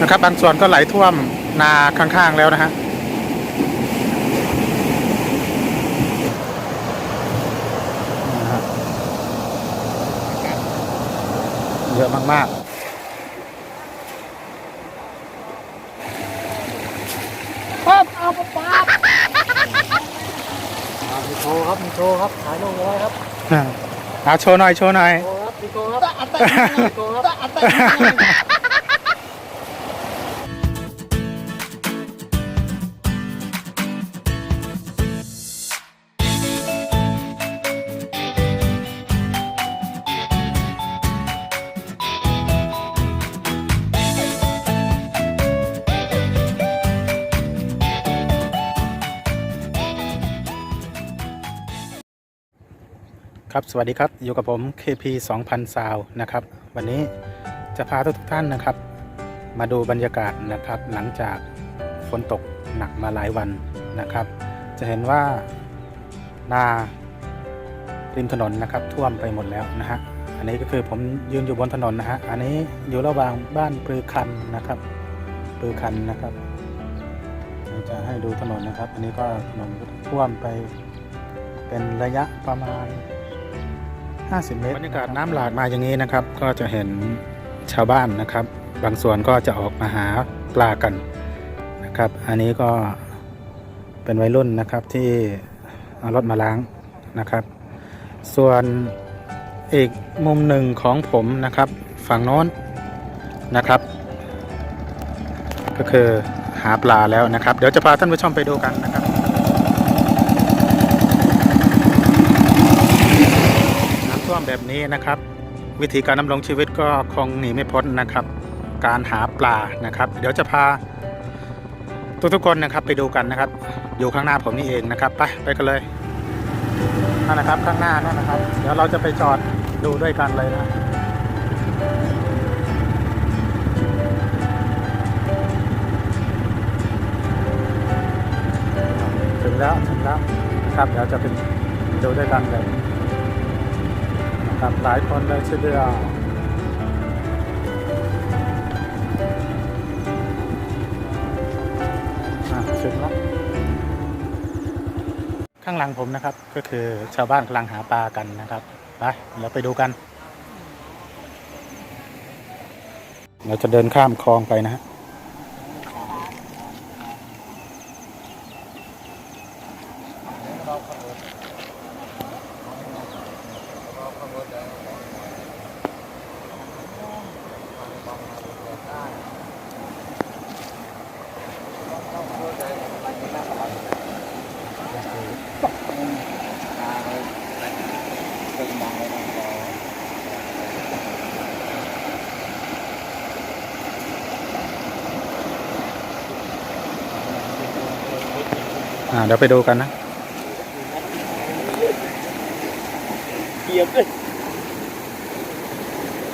นะครับ บางส่วนก็ไหลท่วมนาข้างๆแล้วนะฮะนะฮะเยอะมากๆปั๊บเอาปั๊บปั๊บมีโชว์ครับ มีโชว์ครับถ่ายลงเอาไว้ครับอ่าเอาโชว์หน่อย โชว์หน่อยโชว์ครับมีโชว์ครับตะอัตตะอั ครับสวัสดีครับอยู่กับผม KP 2000ซาวนะครับ วันนี้จะพาทุกท่านนะครับ มาดูบรรยากาศนะครับ หลังจากฝนตกหนักมาหลายวันนะครับ จะเห็นว่านาริมถนนนะครับ ท่วมไปหมดแล้วนะฮะอันนี้ก็คือผมยืนอยู่บนถนนนะฮะอันนี้อยู่ระหว่างบ้านปรือคันนะครับปรือคันนะครับจะให้ดูถนนนะครับ อันนี้ก็ถนนท่วมไปเป็นระยะประมาณ 50 เมตรบรรยากาศน้ำหลากมาอย่างนี้นะครับ ก็จะเห็นชาวบ้านนะครับ บางส่วนก็จะออกมาหาปลากันนะครับ อันนี้ก็เป็นวัยรุ่นนะครับที่เอารถมาล้างนะครับ ส่วนอีกมุมหนึ่งของผมนะครับ ฝั่งโน้นนะครับ ก็คือหาปลาแล้วนะครับ เดี๋ยวจะพาท่านผู้ชมไปดูกันนะครับ น้ำท่วม แบบนี้นะครับ วิธีการดำรงชีวิตก็คงหนีไม่พ้นนะครับ การหาปลานะครับ เดี๋ยวจะพาทุกทุกคนนะครับไปดูกันนะครับ อยู่ข้างหน้าผมนี่เองนะครับไปไปกันเลยนั่นนะครับข้างหน้านั่นนะครับ เดี๋ยวเราจะไปจอดดูด้วยกันเลยนะถึงแล้วถึงแล้วครับเดี๋ยวจะไปดูด้วยกันเลย นะครับหลายคนเลยทีเดียวอะถึงแล้วข้างหลังผมนะครับ ก็คือชาวบ้านกำลังหาปลากันนะครับ ไปเราไปดูกัน เราจะเดินข้ามคลองไปนะฮะ อ่าเดี๋ยวไปดูกันนะเหยียบเลย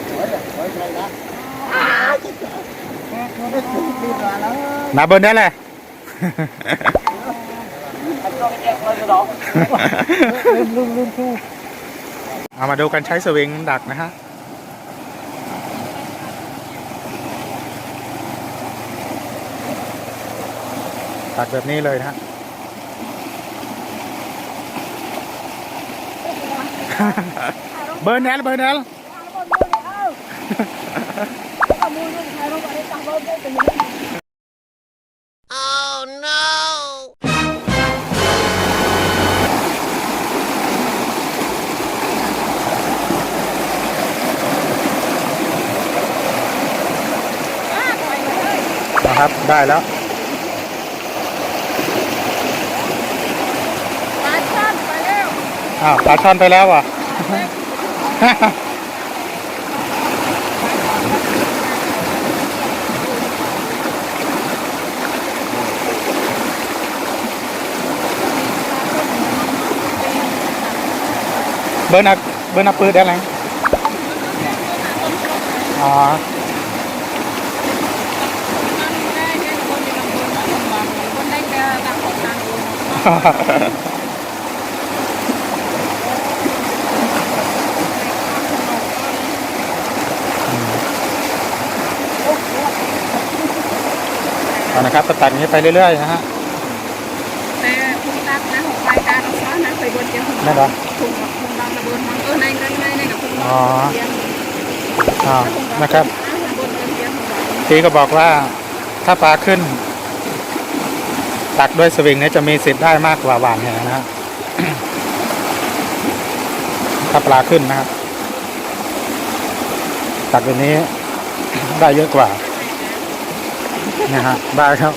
โอ้ยโอ้ยใช่นะนาเบิร์นได้เลยอันต้องแยกเลยเหรอลืมลืมลืมชูเอามาดูกันใช้สวิงดักนะฮะดักแบบนี้เลยนะฮะ เบอร์แนลเบอร์แนลนะครับ ได้แล้ว ปลาช่อนไปแล้ว อ้าวปลาช่อนไปแล้วอะ เบอร์นักเบอร์นักปืนได้ไหมอ๋อได้แค่คนอยู่ลำพูนมาลำบากคนได้แค่ต่างคนต่างอยู่ อ เอานะครับก็ตัดอย่างนี้ไปเรื่อยๆนะฮะแต่คุณตัดนะหกรายการเอาซ้อนนะเคยบนเตียงคุณไม่เหรอถุงถุงบางระเบิดบางเออในในในในกับถุงบางอ๋อเตียงอ้าวนะครับอ่าบนเตียงถุงบางพี่ก็บอกว่าถ้าปลาขึ้น ตักด้วยสวิงเนี่ยจะมีสิทธิ์ได้มากกว่าหวานแหนะฮะถ้าปลาขึ้นนะครับตักแบบนี้ได้เยอะกว่าเนี่ยฮะได้ครับ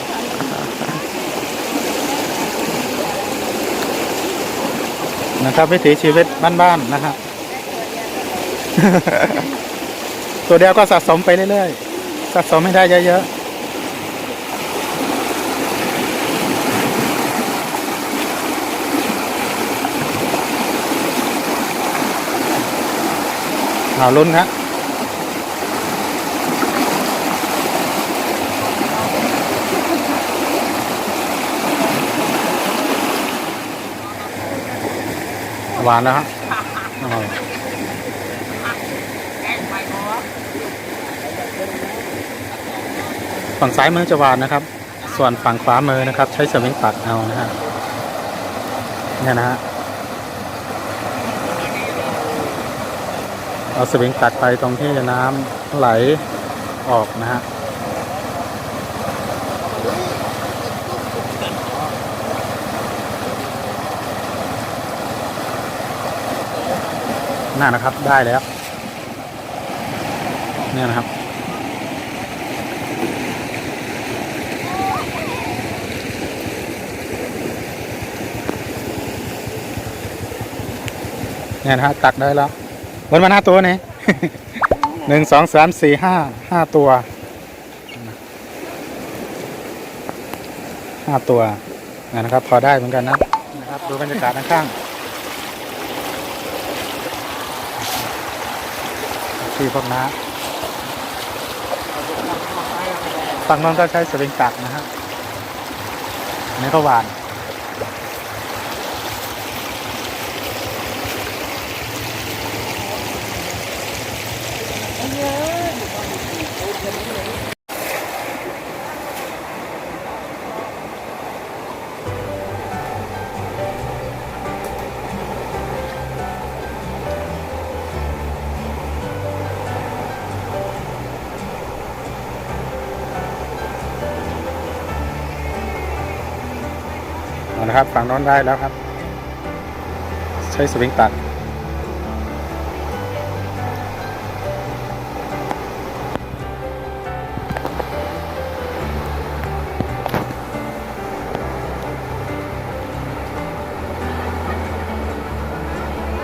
นะครับวิถีชีวิตบ้านๆนะฮะตัวเดียวก็สะสมไปเรื่อยๆสะสมให้ได้เยอะๆเอาลุ้นครับ หวานแล้วฮะอร่อยฝั่งซ้ายมือจะหวานนะครับ ส่วนฝั่งขวามือนะครับ ใช้สวิงตัดเอานะฮะเนี่ยนะฮะเอาสวิงตัดไปตรงที่น้ำไหลออกนะฮะ น่านะครับ ได้แล้ว เนี่ยนะครับ เนี่ยนะฮะตักได้แล้ววันมาห้าตัวนี่หนึ่งสองสามสี่ห้าห้าตัวห้าตัวนะครับ พอได้เหมือนกันนะนะครับ ดูบรรยากาศข้างๆ ที่พวกน้าฝั่งนั้นก็ใช้สลิงตักนะฮะนี่ก็หวาน นะครับ ฝั่งน้นได้แล้วครับ ใช้สวิงตัด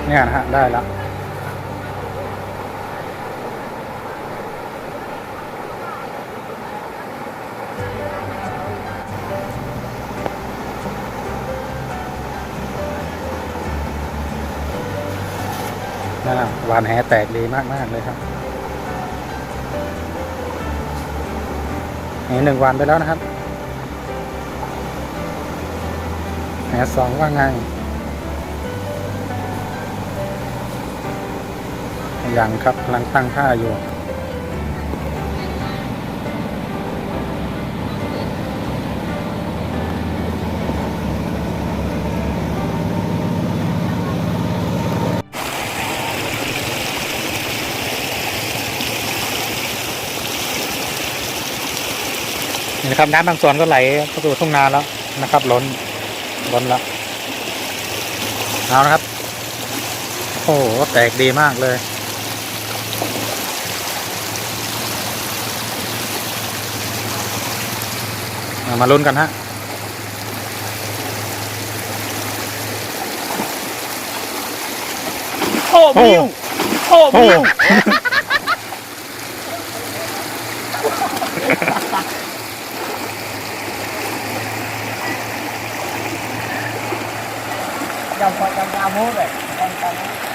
เนี่ยนะฮะ ได้แล้ว วานแหแตกดีมากมาก ๆ เลยครับแหหนึ่งวันไปแล้วนะครับแหสองว่าไง ยังครับกำลังตั้งท่าอยู่ นี่นะครับน้ำบางส่วนก็ไหลเข้าสู่ทุ่งนาแล้วนะครับล้นล้นแล้วเอานะครับ โอ้โหแตกดีมากเลยเอามาลุ้นกันฮะโอ้มิวโอ้โอ้มิว ยำพอยำย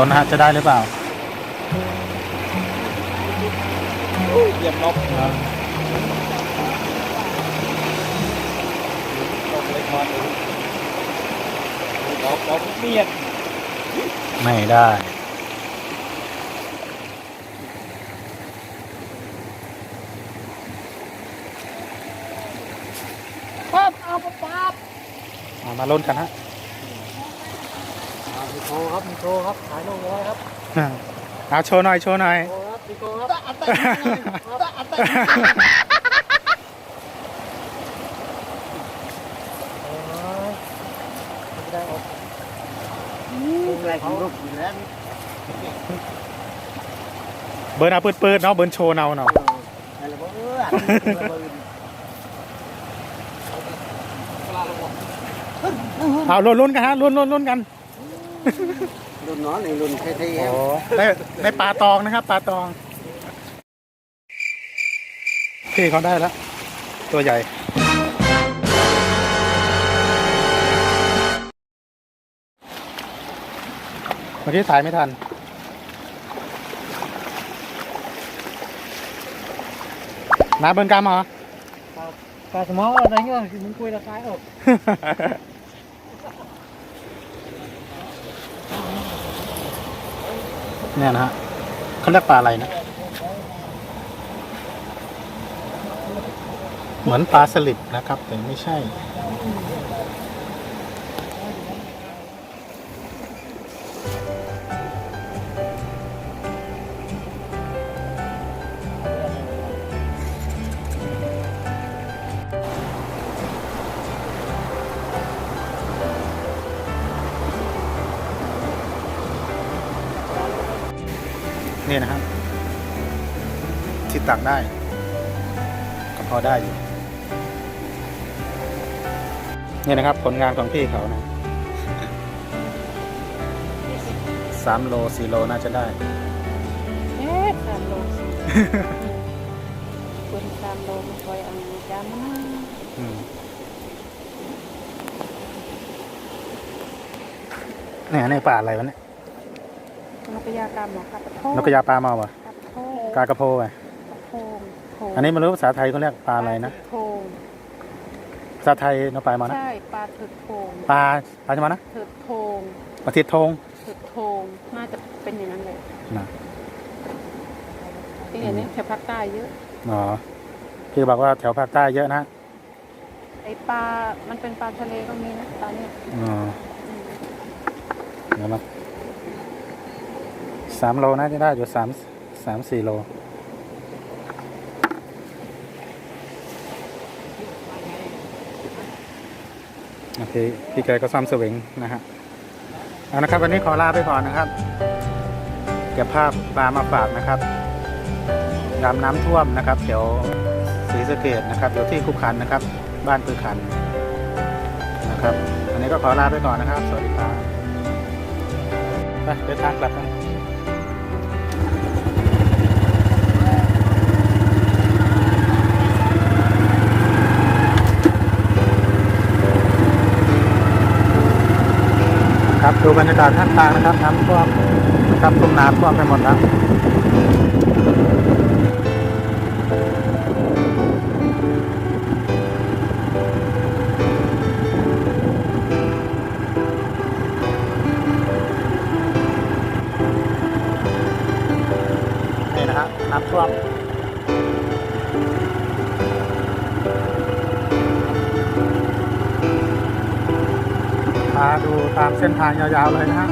โดนนะฮะจะได้หรือเปล่าเหยียบนกนกเล็กน้อยนกนกเมียดไม่ได้ปั๊บเอาปั๊บปั๊บเอามาลุ้นกันฮะมี โชว์ครับมีโชว์ครับขายนกน้อยครับเอาโชว์หน่อยโชว์หน่อย โชว์ครับมีโชว์ครับอัตตะอัตตะไม่ได้ออกเป็นไรของรูปอยู่แล้วเบิร์นเอาปืดๆเนาะเบิร์นโชว์เนาเนาะอะไรบ้างเอออันนี้ระเบิดเอาลุ้นลุ้นกันฮะลุ้นลุ้นลุ้นกัน รุ่นน้องในรุ่นเท่โอ้ได้ได้ปลาตองนะครับ ปลาตองพี่เขาได้แล้ว ตัวใหญ่ เมื่อกี้ถ่ายไม่ทัน น้าเบิร์นกามเหรอๆปลาสมออะไร เนี่ยนะฮะเขาเรียกปลาอะไรนะ เหมือนปลาสลิดนะครับ แต่ไม่ใช่ ได้อยู่นี่นะครับ ผลงานของพี่เขานะสามโลสี่โลน่าจะได้เอ๊ะสามโลสิคนสามโลมันคอยเอาจานมาอืมเนี่ยในป่าอะไรวะเนี่ยนกกระยากรรมหรอครับโทนกกระยาปลาเมาปะกับโทกากระโพไปโทงโทง อันนี้ไม่รู้ภาษาไทยเขาเรียกปลาอะไรนะโทงภาษาไทยนกปลามานะ ใช่ปลาถึกโทงปลาปลาจะมานะถึกโทงปลาทิดทงถึกโทงน่าจะเป็นอย่างนั้นเลยนะที่เห็นนี่แถวภาคใต้เยอะอ๋อพี่บอกว่าแถวภาคใต้เยอะนะไอปลา มันเป็นปลาทะเลก็มีนะปลาเนี่ยอ๋ออืมเดี๋ยวมาสามโลน่าจะได้อยู่สามสามสี่โล โอเคพี่แกก็ซ้ำสวิงนะฮะเอานะครับ วันนี้ขอลาไปก่อนนะครับ เก็บภาพปลามาฝากนะครับยามน้ำท่วมนะครับเดี๋ยวศรีสะเกดนะครับอยู่ที่คุกขันนะครับ บ้านคือขันนะครับอันนี้ก็ขอลาไปก่อนนะครับ สวัสดีครับไปเดินทางกลับกัน ครับดูบรรยากาศข้างทางนะครับน้ำท่วมนะครับทุ่งนาท่วมไปหมดแล้วนี่นะครับน้ำท่วมาดูตามเส้นทางยาวๆเลยนะฮะ